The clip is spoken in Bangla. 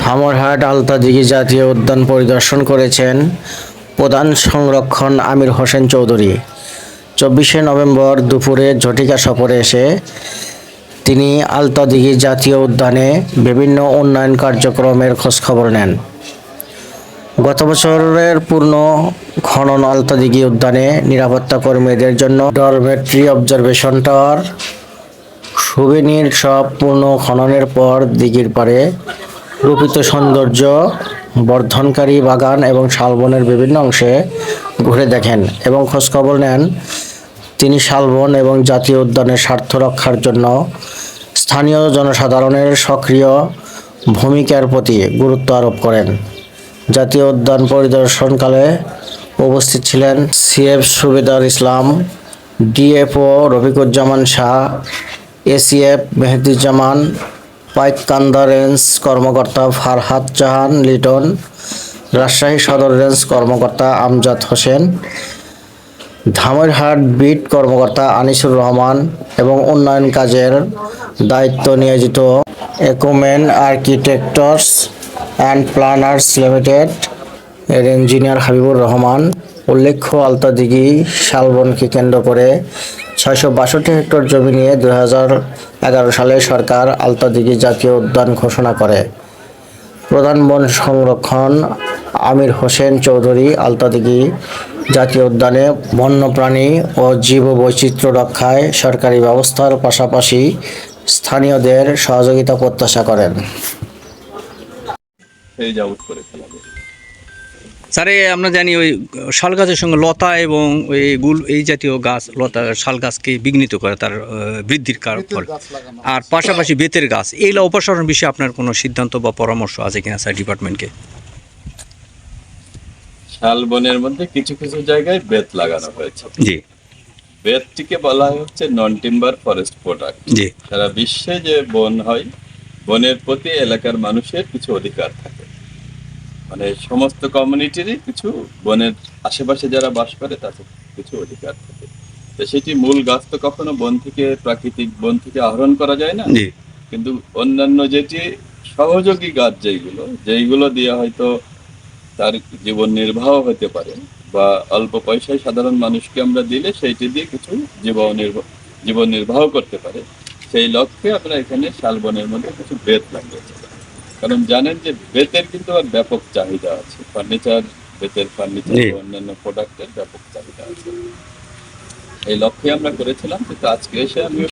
ধামরহাট আলতাদিঘি জাতীয় উদ্যান পরিদর্শন করেছেন প্রধান সংরক্ষণ আমির হোসেন চৌধুরী। চব্বিশে নভেম্বর দুপুরে ঝটিকা সফরে এসে তিনি আলতাদিঘি জাতীয় উদ্যানে বিভিন্ন উন্নয়ন কার্যক্রমের খোঁজখবর নেন। গত বছরের পূর্ণ খনন আলতাদিঘি উদ্যানে নিরাপত্তা কর্মীদের জন্য ডরমেট্রি অবজারভেশন টাওয়ার সুবেনির সব পূর্ণ খননের পর দিঘির পারে রূপিত সৌন্দর্য, বর্ধনকারী বাগান এবং শালবনের বিভিন্ন অংশে ঘুরে দেখেন এবং খোঁজখবর নেন। তিনি শালবন এবং জাতীয় উদ্যানের স্বার্থ রক্ষার জন্য স্থানীয় জনসাধারণের সক্রিয় ভূমিকার প্রতি গুরুত্ব আরোপ করেন। জাতীয় উদ্যান পরিদর্শনকালে উপস্থিত ছিলেন CF Subedar Islam DFO Rafiquzzaman Shah ACF, Meheduzzaman Paikkanda range কর্মকর্তা ফারহাদ জাহান, লিটন, রাজশাহী সদর রেঞ্জ কর্মকর্তা আমজাদ হোসেন, ধামরহাট বিট কর্মকর্তা আনিসুর রহমান এবং উন্নয়ন কাজের দায়িত্ব নিয়োজিত Acumen architects and planners limited এর ইঞ্জিনিয়ার হাবিবুর রহমান, উল্লেখ্য আলতাদিঘি, শালবনকে কেন্দ্র করে ছয়শো বাষট্টি হেক্টর জমি নিয়ে দুই হাজার এগারো সালে সরকার আলতাদিঘি জাতীয় উদ্যান ঘোষণা করে। প্রধান বন সংরক্ষণ আমির হোসেন চৌধুরী আলতাদিঘি জাতীয় উদ্যানে বন্যপ্রাণী ও জীববৈচিত্র্য রক্ষায় সরকারি ব্যবস্থার পাশাপাশি স্থানীয়দের সহযোগিতা প্রত্যাশা করেন। যাবত করে ফেলা স্যার আমরা জানি ওই শাল গাছের সঙ্গে লতা এবং ওই গুল এই জাতীয় গাছ লতা শাল গাছকে বিঘ্নিত করে তার বৃদ্ধির কারণ ফলে। আর পাশাপাশি বেতের গাছ এইগুলো অপসারণ বিষয়ে আপনার কোনো সিদ্ধান্ত বা পরামর্শ আছে কিনা স্যার ডিপার্টমেন্টকে? শালবনের মধ্যে কিছু কিছু জায়গায় বেত লাগানো হয়েছে। জি। বেতটিকে বলা হচ্ছে নন টিম্বার ফরেস্ট প্রোডাক্ট জি। সারা বিশ্বে যে বন হয় বনের প্রতি এলাকার মানুষের কিছু অধিকার থাকে। মানে সমস্ত কমিউনিটিরই কিছু বনের আশেপাশে যারা বাস করে তাদের কিছু অধিকার থাকে। তো সেটি মূল গাছ তো কখনো বন থেকে প্রাকৃতিক বন থেকে আহরণ করা যায় না। কিন্তু অন্যান্য যেটি সহযোগী গাছ যেইগুলো যেইগুলো দিয়ে হয়তো তার জীবন নির্বাহ হতে পারে বা অল্প পয়সায় সাধারণ মানুষকে আমরা দিলে সেইটি দিয়ে কিছু জীবন নির্বাহ জীবন নির্বাহ করতে পারে। সেই লক্ষ্যে আমরা এখানে শালবনের মধ্যে কিছু বেত লাগিয়েছি। কারণ জানেন যে বেতের কিন্তু আর ব্যাপক চাহিদা আছে ফার্নিচার বেতের ফার্নিচার। অন্যান্য প্রোডাক্টের ব্যাপক চাহিদা আছে এই লক্ষ্যে আমরা করেছিলাম কিন্তু আজকে এসে আমি